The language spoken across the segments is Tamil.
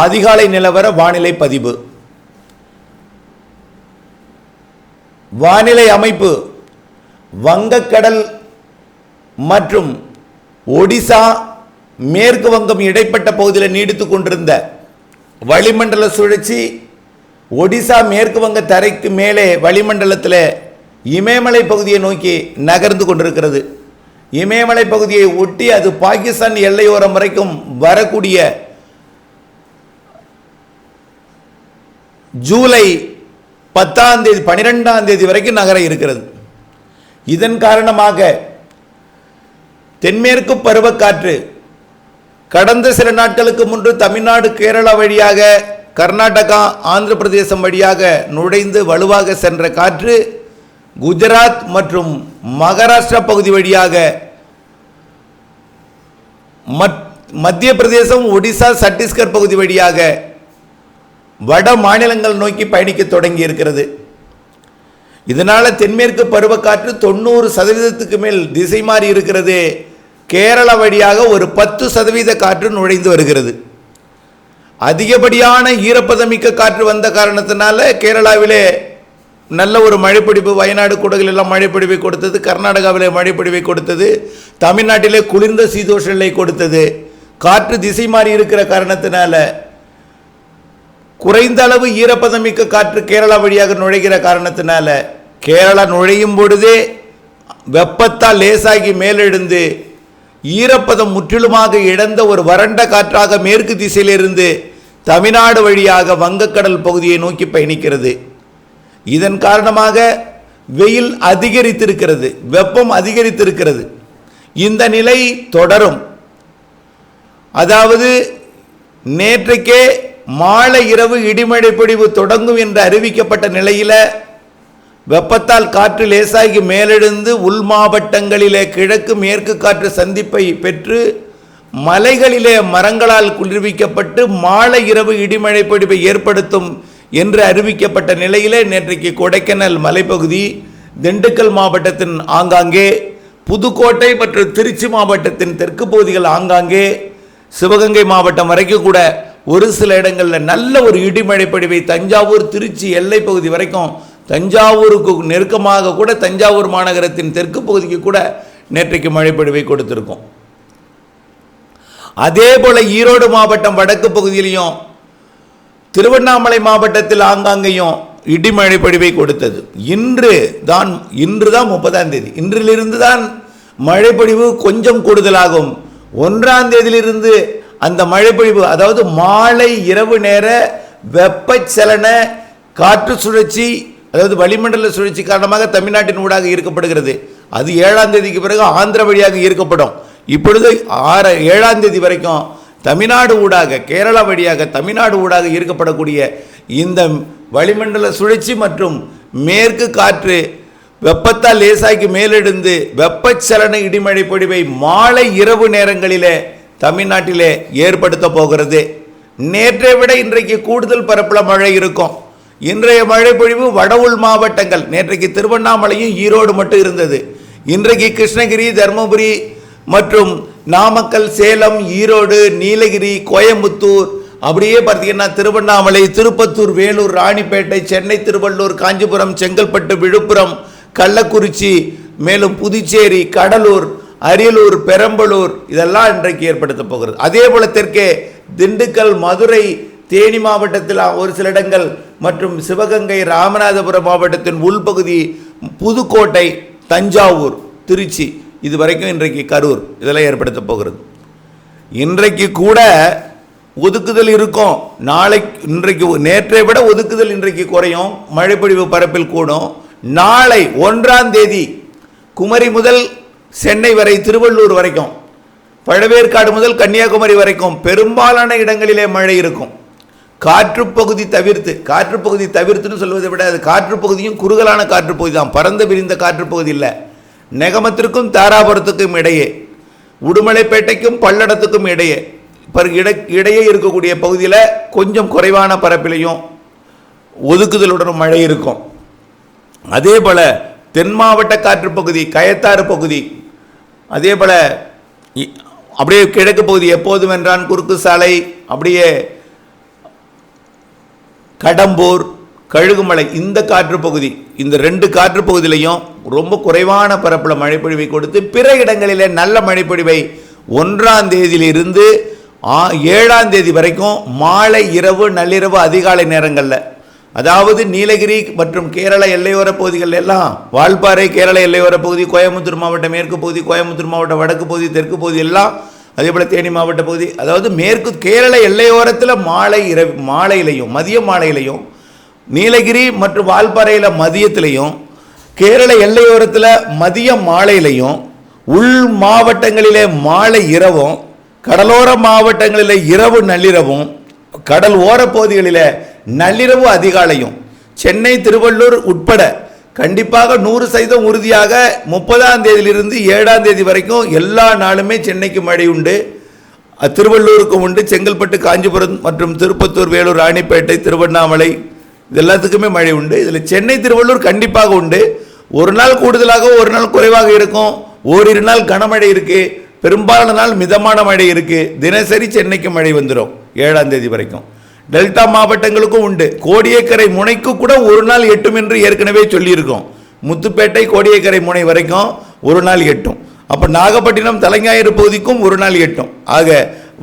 அதிகாலை நிலவர வானிலை பதிவு. வானிலை அமைப்பு. வங்கக்கடல் மற்றும் ஒடிசா மேற்கு வங்கம் இடைப்பட்ட பகுதியில் நீடித்துக் கொண்டிருந்த வளிமண்டல சுழற்சி ஒடிசா மேற்கு வங்க தரைக்கு மேலே வளிமண்டலத்தில் இமயமலை பகுதியை நோக்கி நகர்ந்து கொண்டிருக்கிறது. இமயமலை பகுதியை ஒட்டி அது பாகிஸ்தான் எல்லையோரம் வரைக்கும் வரக்கூடிய ஜூலை பத்தாம் தேதி பனிரெண்டாம் தேதி வரைக்கும் நகர இருக்கிறது. இதன் காரணமாக தென்மேற்கு பருவக்காற்று கடந்த சில நாட்களுக்கு முன்பு தமிழ்நாடு கேரளா வழியாக கர்நாடகா ஆந்திர பிரதேசம் வழியாக நுழைந்து வலுவாக சென்ற காற்று குஜராத் மற்றும் மகாராஷ்டிரா பகுதி வழியாக மத்- மத்திய பிரதேசம் ஒடிசா சத்தீஸ்கர் பகுதி வழியாக வட மாநிலங்கள் நோக்கி பயணிக்க தொடங்கி இருக்கிறது இதனால் தென்மேற்கு பருவக்காற்று தொண்ணூறு சதவீதத்துக்கு மேல் திசை மாறி இருக்கிறது. கேரளா வழியாக ஒரு பத்து சதவீத காற்று நுழைந்து வருகிறது. அதிகப்படியான ஈரப்பதமிக்க காற்று வந்த காரணத்தினால கேரளாவிலே நல்ல ஒரு மழைப்பிடிப்பு வயநாடு குடகில் எல்லாம் மழைப்பிடிப்பை கொடுத்தது கர்நாடகாவிலே மழைப்பிடிப்பை கொடுத்தது தமிழ்நாட்டிலே குளிர்ந்த சீதோஷ நிலை கொடுத்தது. காற்று திசை மாறி இருக்கிற காரணத்தினால குறைந்த அளவு ஈரப்பதமிக்க காற்று கேரளா வழியாக நுழைகிற காரணத்தினால கேரளா நுழையும் பொழுதே வெப்பத்தால் லேசாகி மேலெழுந்து ஈரப்பதம் முற்றிலுமாக இழந்த ஒரு வறண்ட காற்றாக மேற்கு திசையிலிருந்து தமிழ்நாடு வழியாக வங்கக்கடல் பகுதியை நோக்கி பயணிக்கிறது. இதன் காரணமாக வெயில் அதிகரித்திருக்கிறது வெப்பம் அதிகரித்திருக்கிறது. இந்த நிலை தொடரும். அதாவது நேற்றைக்கே மாலை இரவு இடிமழை பொழிவு தொடங்கும் என்று அறிவிக்கப்பட்ட நிலையில் வெப்பத்தால் காற்று லேசாகி மேலெழுந்து உள் மாவட்டங்களிலே கிழக்கு மேற்கு காற்று சந்திப்பை பெற்று மலைகளிலே மரங்களால் குளிர்விக்கப்பட்டு மாலை இரவு இடிமழை பொழிவை ஏற்படுத்தும் என்று அறிவிக்கப்பட்ட நிலையிலே நேற்றைக்கு கொடைக்கானல் மலைப்பகுதி திண்டுக்கல் மாவட்டத்தின் ஆங்காங்கே புதுக்கோட்டை மற்றும் திருச்சி மாவட்டத்தின் தெற்கு பகுதிகள் ஆங்காங்கே சிவகங்கை மாவட்டம் வரைக்கும் கூட ஒரு சில இடங்களில் நல்ல ஒரு இடிமழை பொழிவை தஞ்சாவூர் திருச்சி எல்லை பகுதி வரைக்கும் தஞ்சாவூருக்கு நெருக்கமாக கூட தஞ்சாவூர் மாநகரத்தின் தெற்கு பகுதிக்கு கூட நேற்றைக்கு மழைப்பொழிவை கொடுத்திருக்கும். அதே போல ஈரோடு மாவட்டம் வடக்கு பகுதியிலையும் திருவண்ணாமலை மாவட்டத்தில் ஆங்காங்கேயும் இடிமழை பொழிவை கொடுத்தது. இன்று தான் இன்று தான் முப்பதாம் தேதி. இன்றிலிருந்து தான் மழைப்பொழிவு கொஞ்சம் கூடுதலாகும். ஒன்றாம் தேதியிலிருந்து அந்த மழைப்பொழிவு அதாவது மாலை இரவு நேர வெப்பச்சலன காற்று சுழற்சி அதாவது வளிமண்டல சுழற்சி காரணமாக தமிழ்நாட்டின் ஊடாக ஈர்க்கப்படுகிறது. அது ஏழாம் தேதிக்கு பிறகு ஆந்திர வழியாக ஈர்க்கப்படும். இப்பொழுது ஆற ஏழாம் தேதி வரைக்கும் தமிழ்நாடு ஊடாக கேரளா வழியாக தமிழ்நாடு ஊடாக ஈர்க்கப்படக்கூடிய இந்த வளிமண்டல சுழற்சி மற்றும் மேற்கு காற்று வெப்பத்தால் லேசாக்கி மேலெடுந்து வெப்பச்சலன இடிமழை பொழிவை மாலை இரவு நேரங்களிலே தமிழ்நாட்டிலே ஏற்படுத்த போகிறது. நேற்றை விட இன்றைக்கு கூடுதல் பரப்பள மழை இருக்கும். இன்றைய மழை பொழிவு வட உள் மாவட்டங்கள் நேற்றைக்கு திருவண்ணாமலையும் ஈரோடு மட்டும் இருந்தது. இன்றைக்கு கிருஷ்ணகிரி தருமபுரி மற்றும் நாமக்கல் சேலம் ஈரோடு நீலகிரி கோயம்புத்தூர் அப்படியே பார்த்தீங்கன்னா திருவண்ணாமலை திருப்பத்தூர் வேலூர் ராணிப்பேட்டை சென்னை திருவள்ளூர் காஞ்சிபுரம் செங்கல்பட்டு விழுப்புரம் கள்ளக்குறிச்சி மேலும் புதுச்சேரி கடலூர் அரியலூர் பெரம்பலூர் இதெல்லாம் இன்றைக்கு ஏற்படுத்த போகிறது. அதே போல தெற்கே திண்டுக்கல் மதுரை தேனி மாவட்டத்தில் ஒரு சில இடங்கள் மற்றும் சிவகங்கை ராமநாதபுரம் மாவட்டத்தின் உள்பகுதி புதுக்கோட்டை தஞ்சாவூர் திருச்சி இது வரைக்கும் இன்றைக்கு கரூர் இதெல்லாம் ஏற்படுத்த போகிறது. இன்றைக்கு கூட ஒதுக்குதல் இருக்கும். நாளை இன்றைக்கு நேற்றை விட ஒதுக்குதல் இன்றைக்கு குறையும். மழைப்பொழிவு பரப்பில் கூடும். நாளை ஒன்றாம் தேதி குமரி முதல் சென்னை வரை திருவள்ளூர் வரைக்கும் பழவேற்காடு முதல் கன்னியாகுமரி வரைக்கும் பெரும்பாலான இடங்களிலே மழை இருக்கும். காற்றுப்பகுதி தவிர்த்து காற்றுப்பகுதி தவிர்த்துன்னு சொல்வதை விட அது காற்றுப்பகுதியும் குறுகலான காற்றுப்பகுதி தான். பறந்து விரிந்த காற்றுப்பகுதி இல்லை. நெகமத்திற்கும் தாராபுரத்துக்கும் இடையே உடுமலைப்பேட்டைக்கும் பல்லடத்துக்கும் இடையே பிறகு இட இடையே இருக்கக்கூடிய பகுதியில் கொஞ்சம் குறைவான பரப்பிலையும் ஒதுக்குதலுடன் மழை இருக்கும். அதே போல் தென் மாவட்ட காற்றுப்பகுதி கயத்தாறு பகுதி அதே போல் இ- அப்படியே கிழக்கு பகுதி எப்போதும் என்றான் குறுக்கு சாலை அப்படியே கடம்பூர் கழுகுமலை இந்த காற்று பகுதி இந்த ரெண்டு காற்று பகுதியிலையும் ரொம்ப குறைவான பரப்பில் மழைப்பொழிவை கொடுத்து பிற இடங்களிலே நல்ல மழைப்பொழிவை ஒன்றாம் தேதியிலிருந்து ஆ- ஏழாம் தேதி வரைக்கும் மாலை இரவு நள்ளிரவு அதிகாலை நேரங்களில் அதாவது நீலகிரி மற்றும் கேரள எல்லையோர பகுதிகள் எல்லாம் வால்பாறை கேரள எல்லையோர பகுதி கோயம்புத்தூர் மாவட்ட மேற்கு பகுதி கோயம்புத்தூர் மாவட்ட வடக்கு பகுதி தெற்கு பகுதி எல்லாம் அதே போல் தேனி மாவட்ட பகுதி அதாவது மேற்கு கேரள எல்லையோரத்தில் மாலை இரவு மாலையிலையும் மதிய மாலையிலையும் நீலகிரி மற்றும் வால்பாறையில் மதியத்திலையும் கேரள எல்லையோரத்தில் மதிய மாலையிலையும் உள் மாவட்டங்களிலே மாலை இரவும் கடலோர மாவட்டங்களிலே இரவு நள்ளிரவும் கடல் ஓரப் நள்ளிரவு அதிகாலையும். சென்னை திருவள்ளூர் உட்பட கண்டிப்பாக நூறு சதவீதம் உறுதியாக முப்பதாம் தேதியிலிருந்து ஏழாம் தேதி வரைக்கும் எல்லா நாளுமே சென்னைக்கு மழை உண்டு. திருவள்ளூருக்கும் உண்டு. செங்கல்பட்டு காஞ்சிபுரம் மற்றும் திருப்பத்தூர் வேலூர் ராணிப்பேட்டை திருவண்ணாமலை இது எல்லாத்துக்குமே மழை உண்டு. இதில் சென்னை திருவள்ளூர் கண்டிப்பாக உண்டு. ஒரு நாள் கூடுதலாக ஒரு நாள் குறைவாக இருக்கும். ஓரிரு நாள் கனமழை இருக்குது பெரும்பாலான நாள் மிதமான மழை இருக்குது தினசரி சென்னைக்கு மழை வந்துடும் ஏழாம் தேதி வரைக்கும். டெல்டா மாவட்டங்களுக்கும் உண்டு. கோடியக்கரை முனைக்கு கூட ஒரு நாள் எட்டும் என்று ஏற்கனவே சொல்லியிருக்கோம். முத்துப்பேட்டை கோடியக்கரை முனை வரைக்கும் ஒரு நாள் எட்டும். அப்போ நாகப்பட்டினம் தலைஞாயிறு பகுதிக்கும் ஒரு நாள் எட்டும். ஆக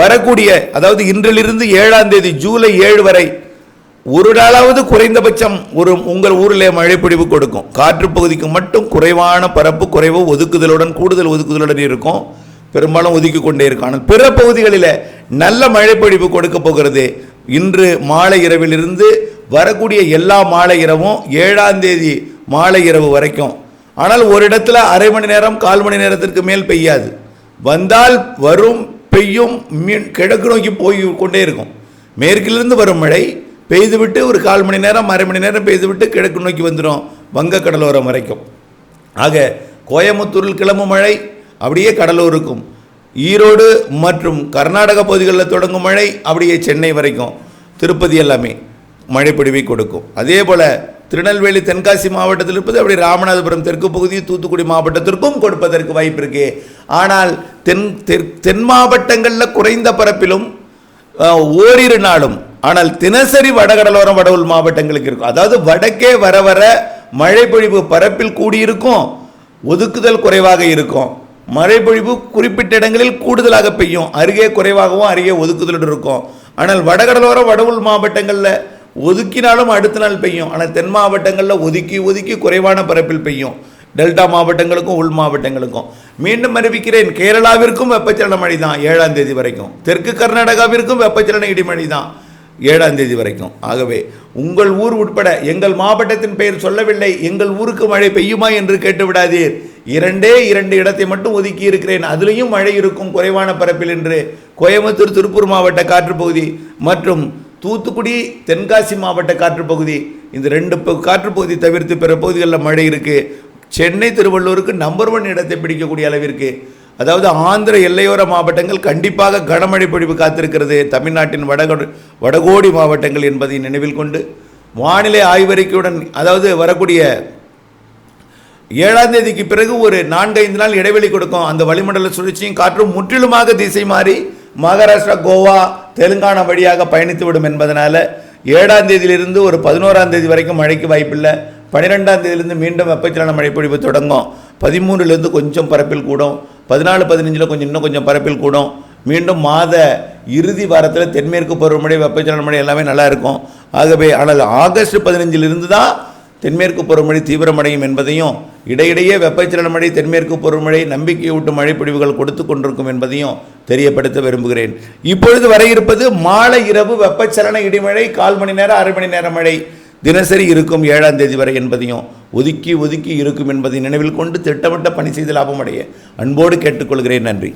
வரக்கூடிய அதாவது இன்றிலிருந்து ஏழாம் தேதி ஜூலை ஏழு வரை ஒரு நாளாவது குறைந்தபட்சம் ஒரு உங்கள் ஊரில் மழைப்பிடிவு கொடுக்கும். காற்று பகுதிக்கு மட்டும் குறைவான பரப்பு குறைவு ஒதுக்குதலுடன் கூடுதல் ஒதுக்குதலுடன் இருக்கும். பெரும்பாலும் ஒதுக்கி கொண்டே இருக்கும் ஆனால் பிற பகுதிகளில் நல்ல மழைப்பொழிவு கொடுக்க போகிறது. இன்று மாலை இரவிலிருந்து வரக்கூடிய எல்லா மாலை இரவும் ஏழாம் தேதி மாலை இரவு வரைக்கும். ஆனால் ஒரு இடத்துல அரை மணி நேரம் கால் மணி நேரத்திற்கு மேல் பெய்யாது. வந்தால் வரும் பெய்யும் மீன் கிழக்கு நோக்கி போய் கொண்டே இருக்கும். மேற்கிலிருந்து வரும் மழை பெய்துவிட்டு ஒரு கால் மணி நேரம் அரை மணி நேரம் பெய்துவிட்டு கிழக்கு நோக்கி வந்துடும் வங்க கடலோரம் வரைக்கும். ஆக கோயம்புத்தூரில் கிளம்பும் மழை அப்படியே கடலூருக்கும். ஈரோடு மற்றும் கர்நாடக பகுதிகளில் தொடங்கும் மழை அப்படியே சென்னை வரைக்கும். திருப்பதி எல்லாமே மழை கொடுக்கும். அதே போல் திருநெல்வேலி தென்காசி மாவட்டத்தில் இருப்பது அப்படி ராமநாதபுரம் தெற்கு பகுதி தூத்துக்குடி மாவட்டத்திற்கும் கொடுப்பதற்கு வாய்ப்பு இருக்கு. ஆனால் தென் தென் மாவட்டங்களில் குறைந்த பரப்பிலும் ஓரிரு நாளும் ஆனால் தினசரி வடகடலோரம் வட மாவட்டங்களுக்கு இருக்கும். அதாவது வடக்கே வர வர மழை பொழிவு பரப்பில் கூடியிருக்கும் ஒதுக்குதல் குறைவாக இருக்கும். மழைப்பொழிவு குறிப்பிட்ட இடங்களில் கூடுதலாக பெய்யும். அருகே குறைவாகவும் அருகே ஒதுக்குதலுடன் இருக்கும். ஆனால் வடகடலோரம் வட உள் மாவட்டங்களில் ஒதுக்கினாலும் அடுத்த நாள் பெய்யும். ஆனால் தென் மாவட்டங்களில் ஒதுக்கி ஒதுக்கி குறைவான பரப்பில் பெய்யும். டெல்டா மாவட்டங்களுக்கும் உள் மாவட்டங்களுக்கும். மீண்டும் அறிவிக்கிறேன் கேரளாவிற்கும் வெப்பச்சலன மழை தான் ஏழாம் தேதி வரைக்கும். தெற்கு கர்நாடகாவிற்கும் வெப்பச்சலன இடிமழை தான் ஏழாம் தேதி வரைக்கும். ஆகவே உங்கள் ஊர் உட்பட எங்கள் மாவட்டத்தின் பெயர் சொல்லவில்லை எங்கள் ஊருக்கு மழை பெய்யுமா என்று கேட்டு விடாதீர் இரண்டே இரண்டு இடத்தை மட்டும் ஒதுக்கி இருக்கிறேன். அதுலேயும் மழை இருக்கும் குறைவான பரப்பில் என்று கோயம்புத்தூர் திருப்பூர் மாவட்ட காற்றுப்பகுதி மற்றும் தூத்துக்குடி தென்காசி மாவட்ட காற்றுப்பகுதி இந்த ரெண்டு காற்றுப்பகுதி தவிர்த்து பிற பகுதிகளில் மழை இருக்குது சென்னை திருவள்ளூருக்கு நம்பர் ஒன் இடத்தை பிடிக்கக்கூடிய அளவிற்கு. அதாவது ஆந்திர எல்லையோர மாவட்டங்கள் கண்டிப்பாக கனமழை பொழிவு காத்திருக்கிறது. தமிழ்நாட்டின் வடகொ வடகோடி மாவட்டங்கள் என்பதை நினைவில் கொண்டு வானிலை ஆய்வறிக்கையுடன் அதாவது வரக்கூடிய ஏழாம் தேதிக்கு பிறகு ஒரு நான்கைந்து நாள் இடைவெளி கொடுக்கும். அந்த வளிமண்டல சுழற்சியும் காற்றும் முற்றிலுமாக திசை மாறி மகாராஷ்டிரா கோவா தெலுங்கானா வழியாக பயணித்துவிடும் என்பதனால ஏழாம் தேதியிலிருந்து ஒரு பதினோராம் தேதி வரைக்கும் மழைக்கு வாய்ப்பில்லை. பன்னிரெண்டாம் தேதியிலிருந்து மீண்டும் வெப்பச்சலன மழை பொழிவு தொடங்கும். பதிமூணுலேருந்து கொஞ்சம் பரப்பில் கூடும். பதினாலு பதினஞ்சில் கொஞ்சம் இன்னும் கொஞ்சம் பரப்பில் கூடும். மீண்டும் மாத இறுதி வாரத்தில் தென்மேற்கு பருவமழை வெப்பச்சலன மழை எல்லாமே நல்லா இருக்கும். ஆகவே ஆனால் ஆகஸ்ட் பதினஞ்சிலிருந்து தான் தென்மேற்கு பருவமழை தீவிரமடையும் என்பதையும் இடையிடையே வெப்பச்சலன மழை தென்மேற்கு பருவமழை நம்பிக்கையூட்டும் மழைப்பிடிவுகள் கொடுத்து கொண்டிருக்கும் என்பதையும் தெரியப்படுத்த விரும்புகிறேன். இப்பொழுது வர இருப்பது மாலை இரவு வெப்பச்சலன இடிமழை கால் மணி நேரம் அரை மணி நேரம் மழை. தினசரி இருக்கும் ஏழாம் தேதி வரை என்பதையும் ஒதுக்கி ஒதுக்கி இருக்கும் என்பதை நினைவில் கொண்டு திட்டமிட்ட பணி செய்து லாபமடைய. அன்போடு கேட்டுக்கொள்கிறேன் நன்றி.